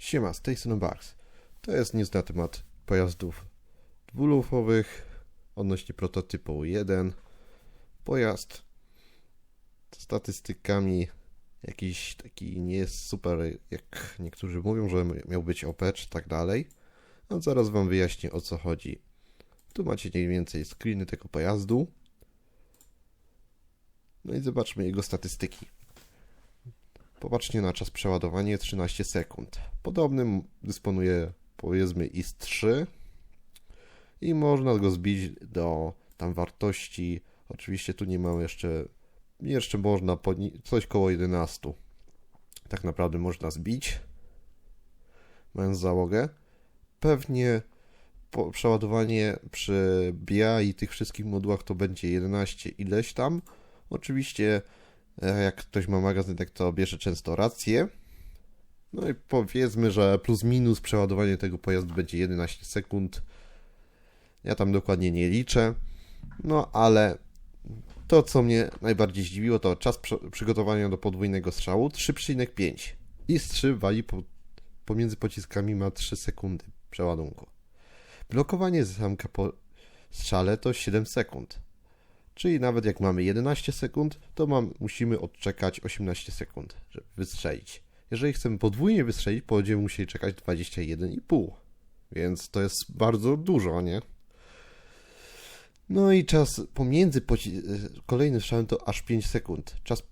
Siema, z tej strony. To jest news na temat pojazdów dwulufowych odnośnie prototypu 1. Pojazd z statystykami jakiś taki nie jest super, jak niektórzy mówią, że miał być OP czy tak dalej. No zaraz wam wyjaśnię o co chodzi. Tu macie mniej więcej screeny tego pojazdu. No i zobaczmy jego statystyki. Popatrzcie na czas przeładowania 13 sekund. Podobnym dysponuje powiedzmy IS-3 i można go zbić do tam wartości. Oczywiście tu nie mam jeszcze jeszcze można coś koło 11. Tak naprawdę można zbić mając załogę. Pewnie przeładowanie przy BIA i tych wszystkich modułach to będzie 11 ileś tam. Oczywiście jak ktoś ma magazynek, to bierze często rację. No i powiedzmy, że plus minus przeładowanie tego pojazdu będzie 11 sekund. Ja tam dokładnie nie liczę. No ale to, co mnie najbardziej zdziwiło, to czas przygotowania do podwójnego strzału 3,5. I z 3 wali po, pomiędzy pociskami ma 3 sekundy przeładunku. Blokowanie zamka po strzale to 7 sekund. Czyli nawet jak mamy 11 sekund, to mam, musimy odczekać 18 sekund, żeby wystrzelić. Jeżeli chcemy podwójnie wystrzelić, będziemy musieli czekać 21,5. Więc to jest bardzo dużo, nie? No i czas pomiędzy kolejnym strzałem to aż 5 sekund. Czas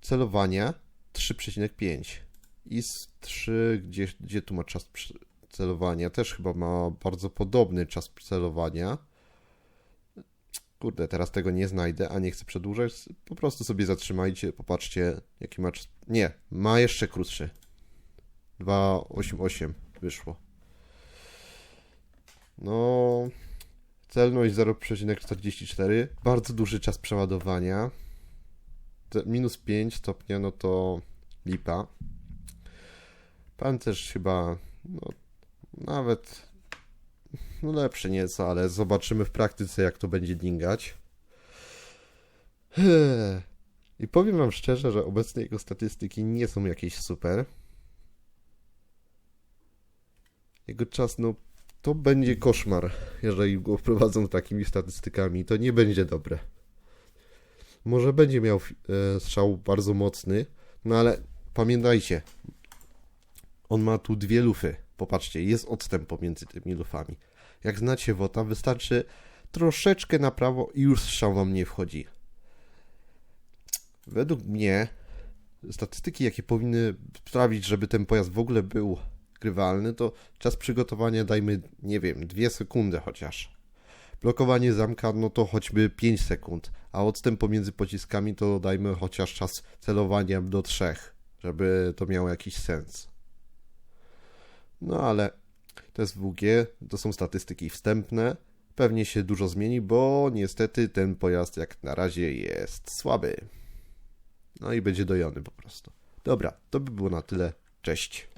celowania 3,5. I z 3, gdzie, gdzie tu ma czas celowania? Też chyba ma bardzo podobny czas celowania. Kurde, teraz tego nie znajdę, a nie chcę przedłużać. Po prostu sobie zatrzymajcie, popatrzcie, jaki ma. Nie, ma jeszcze krótszy. 288 wyszło. No. Celność 0,44. Bardzo duży czas przeładowania. minus 5 stopnia, no to lipa. Pancerz chyba. No, nawet no lepszy nieco, ale zobaczymy w praktyce, jak to będzie dingać. I powiem wam szczerze, że obecnie jego statystyki nie są jakieś super. Jego czas, no, to będzie koszmar, jeżeli go wprowadzą takimi statystykami. To nie będzie dobre. Może będzie miał e, strzał bardzo mocny, no ale pamiętajcie, on ma tu dwie lufy. Popatrzcie, jest odstęp pomiędzy tymi lufami. Jak znacie WOTA, wystarczy troszeczkę na prawo i już strzał wam nie wchodzi. Według mnie statystyki, jakie powinny sprawić, żeby ten pojazd w ogóle był grywalny, to czas przygotowania dajmy, nie wiem, 2 sekundy chociaż. Blokowanie zamka, no to choćby 5 sekund, a odstęp pomiędzy pociskami to dajmy chociaż czas celowania do 3, żeby to miało jakiś sens. No ale to jest WG, to są statystyki wstępne. Pewnie się dużo zmieni, bo niestety ten pojazd jak na razie jest słaby. No i będzie dojony po prostu. Dobra, to by było na tyle. Cześć.